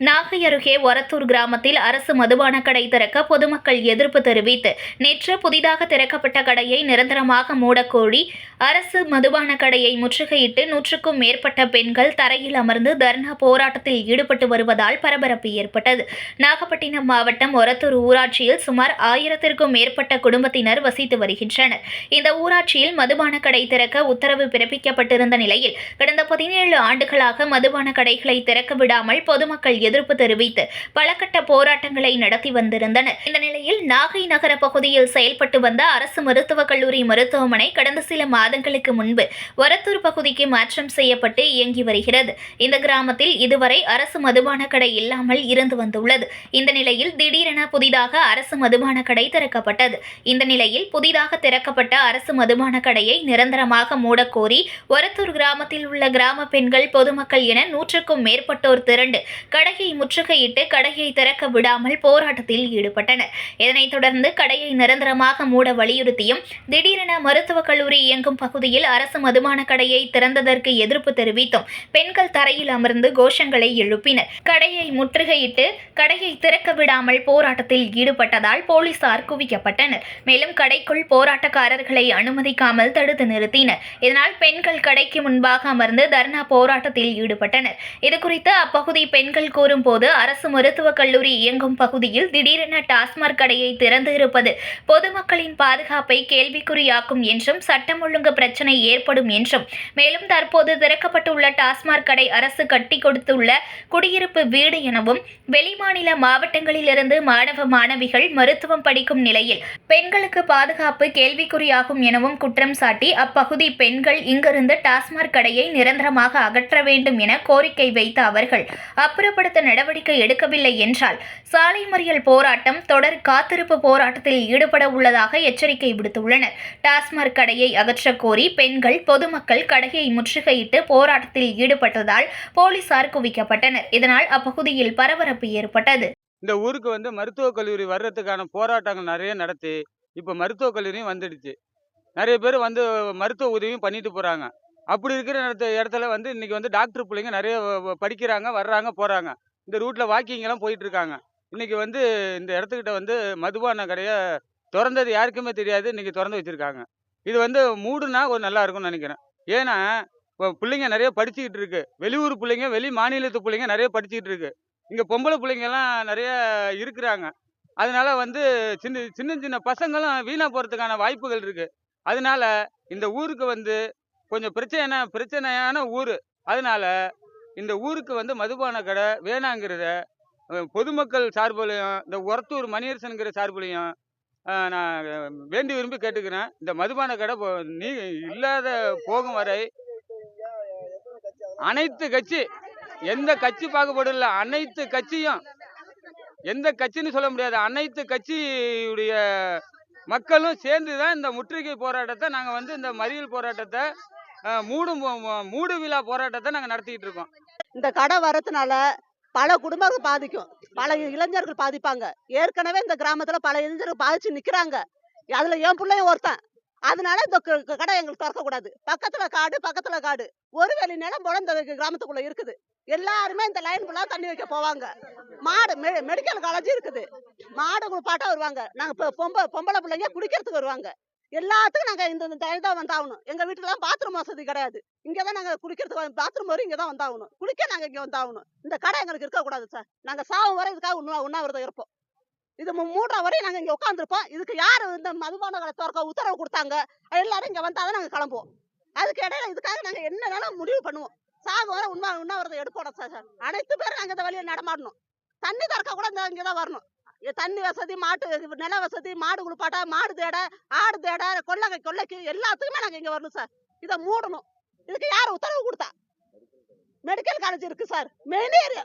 न அருகே ஒரத்தூர் கிராமத்தில் அரசு மதுபான கடை திறக்க பொதுமக்கள் எதிர்ப்பு தெரிவித்து நேற்று புதிதாக திறக்கப்பட்ட கடையை நிரந்தரமாக மூடக்கோரி அரசு மதுபான கடையை முற்றுகையிட்டு நூற்றுக்கும் மேற்பட்ட பெண்கள் தரையில் அமர்ந்து தர்ணா போராட்டத்தில் ஈடுபட்டு வருவதால் பரபரப்பு ஏற்பட்டது. நாகப்பட்டினம் மாவட்டம் ஒரத்தூர் ஊராட்சியில் சுமார் ஆயிரத்திற்கும் மேற்பட்ட குடும்பத்தினர் வசித்து வருகின்றனர். இந்த ஊராட்சியில் மதுபான கடை திறக்க உத்தரவு பிறப்பிக்கப்பட்டிருந்த நிலையில் கடந்த பதினேழு ஆண்டுகளாக மதுபான கடைகளை திறக்க விடாமல் பொதுமக்கள் எதிர்ப்பு தெரிவித்து பலகட்ட போராட்டங்களை நடத்தி வந்திருந்தனர். இந்த நிலையில் நாகை நகர பகுதியில் செயல்பட்டு வந்த அரசு மருத்துவக் கல்லூரி மருத்துவமனை கடந்த சில மாதங்களுக்கு முன்பு வரத்தூர் பகுதிக்கு மாற்றம் செய்யப்பட்டு இயங்கி வருகிறது. இந்த கிராமத்தில் இதுவரை அரசு மதுபான கடை இல்லாமல் இருந்து வந்துள்ளது. இந்த நிலையில் திடீரென புதிதாக அரசு மதுபான கடை திறக்கப்பட்டது. இந்த நிலையில் புதிதாக திறக்கப்பட்ட அரசு மதுபான கடையை நிரந்தரமாக மூடக்கோரி ஒரத்தூர் கிராமத்தில் உள்ள கிராம பெண்கள் பொதுமக்கள் என நூற்றுக்கும் மேற்பட்டோர் திரண்டு கடையை முற்றுகையிட்டு கடையை திறக்க விடாமல் போராட்டத்தில் ஈடுபட்டனர். இதனைத் தொடர்ந்து கடையை நிரந்தரமாக மூட வலியுறுத்தியும் திடீரென மருத்துவக் கல்லூரி இயங்கும் பகுதியில் அரசு மதுபான கடையை திறந்ததற்கு எதிர்ப்பு தெரிவித்தும் பெண்கள் தரையில் அமர்ந்து கோஷங்களை எழுப்பினர். கடையை முற்றுகையிட்டு கடையை திறக்க விடாமல் போராட்டத்தில் ஈடுபட்டதால் போலீசார் குவிக்கப்பட்டனர். மேலும் கடைக்குள் போராட்டக்காரர்களை அனுமதிக்காமல் தடுத்து நிறுத்தினர். இதனால் பெண்கள் கடைக்கு முன்பாக அமர்ந்து தர்ணா போராட்டத்தில் ஈடுபட்டனர். இதுகுறித்து அப்பகுதி பெண்கள் கூறும் போது அரசு மருத்துவக் கல்லூரி இயங்கும் பகுதியில் திடீரென டாஸ்மாக் கடையை திறந்து இருப்பது பொதுமக்களின் பாதுகாப்பை கேள்விக்குறியாக்கும் என்றும் சட்டம் ஒழுங்கு பிரச்சனை ஏற்படும் என்றும் மேலும் தற்போது திறக்கப்பட்டுள்ள டாஸ்மாக் கடை அரசு கட்டி கொடுத்துள்ள குடியிருப்பு வீடு எனவும் வெளிமாநில மாவட்டங்களிலிருந்து மாணவ மாணவிகள் மருத்துவம் படிக்கும் நிலையில் பெண்களுக்கு பாதுகாப்பு கேள்விக்குறியாகும் எனவும் குற்றம் சாட்டி அப்பகுதி பெண்கள் இங்கிருந்து டாஸ்மாக் கடையை நிரந்தரமாக அகற்ற வேண்டும் என கோரிக்கை வைத்த அவர்கள் அப்புறப்படுத்த நடவடிக்கை எடுக்கவில்லை என்றால் சாலை மறியல் போராட்டம் தொடர் காத்திருப்பு போராட்டத்தில் ஈடுபட உள்ளதாக எச்சரிக்கை விடுத்துள்ளனர். டாஸ்மாக் கடையை அகற்றக் கோரி பெண்கள் பொதுமக்கள் கடையை முற்றுகையிட்டு போராட்டத்தில் ஈடுபட்டதால் போலீசார் குவிக்கப்பட்டனர். இதனால் அப்பகுதியில் பரபரப்பு ஏற்பட்டது. இந்த ஊருக்கு வந்து மருத்துவக் கல்லூரி வர்றதுக்கான போராட்டங்கள் நிறைய நடத்தி இப்போ மருத்துவக் கல்லூரியும் வந்துடுச்சு. நிறைய பேர் வந்து மருத்துவ உதவியும் பண்ணிட்டு போகிறாங்க அப்படி இருக்கிற இடத்துல வந்து இன்னைக்கு வந்து டாக்டர் பிள்ளைங்க நிறைய படிக்கிறாங்க வர்றாங்க போகிறாங்க இந்த ரூட்டில் வாக்கிங் எல்லாம் போயிட்டு இன்னைக்கு வந்து இந்த இடத்துக்கிட்ட வந்து மதுபான கடையை திறந்தது யாருக்குமே தெரியாது. இன்றைக்கி திறந்து வச்சுருக்காங்க. இது வந்து மூடுனா ஒரு நல்லா இருக்கும்னு நினைக்கிறேன். ஏன்னா இப்போ பிள்ளைங்க நிறைய படிச்சுக்கிட்டு இருக்கு. வெளியூர் பிள்ளைங்க வெளி மாநிலத்து பிள்ளைங்க நிறைய படிச்சுக்கிட்டு இருக்கு. இங்கே பொம்பளை பிள்ளைங்கெல்லாம் நிறைய இருக்கிறாங்க. அதனால வந்து சின்ன சின்ன சின்ன பசங்களும் வீணாக போகிறதுக்கான வாய்ப்புகள் இருக்கு. அதனால இந்த ஊருக்கு வந்து கொஞ்சம் பிரச்சனை பிரச்சனையான ஊர். அதனால இந்த ஊருக்கு வந்து மதுபான கடை வேணாங்கிறத பொதுமக்கள் சார்புலையும் இந்த ஒரத்தூர் மணியரசனுங்கிற சார்புலையும் நான் வேண்டி விரும்பி கேட்டுக்கிறேன். இந்த மதுபான கடை நீ இல்லாத போகும் வரை அனைத்து கட்சி எந்த கட்சி பாகுபாடு இல்லை அனைத்து கட்சியும் எந்த கட்சின்னு சொல்ல முடியாது அனைத்து கட்சியுடைய மக்களும் சேர்ந்து தான் இந்த முற்றுகை போராட்டத்தை நாங்கள் வந்து இந்த மறியல் போராட்டத்தை மூடும் மூடு விழா போராட்டத்தை நாங்கள் நடத்திக்கிட்டு இருக்கோம். இந்த கடை வரதுனால பல குடும்பங்கள் பாதிக்கும். பல இளைஞர்கள் பாதிப்பாங்க. ஏற்கனவே இந்த கிராமத்துல பல இளைஞர்கள் பாதிச்சு நிற்கிறாங்க அதுல என் பிள்ளையும் ஒருத்தன். அதனால இந்த கடை எங்களுக்கு திறக்க கூடாது. பக்கத்துல காடு பக்கத்துல காடு. ஒரு வேலை நிலம் போல இந்த கிராமத்துக்குள்ள இருக்குது. எல்லாருமே இந்த லைன் ஃபுல்லாக தண்ணி வைக்க போவாங்க. மாடு மெ- மெடிக்கல் காலேஜ் இருக்குது. மாடு குளிப்பாட்டாக வருவாங்க. நாங்க இப்ப பொம்ப பொம்பளை பிள்ளைங்க குடிக்கிறதுக்கு வருவாங்க. எல்லாத்துக்கும் நாங்க இந்த இந்த தான் வந்தாகணும். எங்க வீட்டுல பாத்ரூம் வசதி கிடையாது. இங்கதான் நாங்க குளிக்கிறதுக்கு பாத்ரூம் வரும் இங்கதான் வந்தாகணும். குளிக்க நாங்க இங்க வந்தாகணும். இந்த கடை எங்களுக்கு இருக்கக்கூடாது சார் நாங்க சாவும் வரை இதுக்காக உண்ணா உண்ணாவிரதம் இருப்போம். இது மூன்றரை வரையும் நாங்க இங்க உட்காந்துருப்போம் இதுக்கு யாரு இந்த மதுபான கடை திறக்க உத்தரவு கொடுத்தாங்க? எல்லாரும் இங்க வந்தாதான் நாங்கள் கிளம்புவோம். அதுக்கு இடையில இதுக்காக நாங்க என்னனாலும் முடிவு பண்ணுவோம். சாகு வர உண்மை உண்ணாவிரதம் எடுப்போம் சார் சார் அனைத்து பேரும் நாங்க இந்த வழியை நடமாடணும். தண்ணி திறக்க கூட இந்த இங்கதான் வரணும். தண்ணி வசதி மாட்டு நில வசதி மாடு குளிப்பாட்ட மாடு தேட ஆடு தேட கொள்ளை கொள்ளைக்கு எல்லாத்துக்குமே நாங்க இங்க வரணும் சார். இதை மூடணும். இதுக்கு யார் உத்தரவு கொடுத்தா? மெடிக்கல் காலேஜ் இருக்கு சார். Main area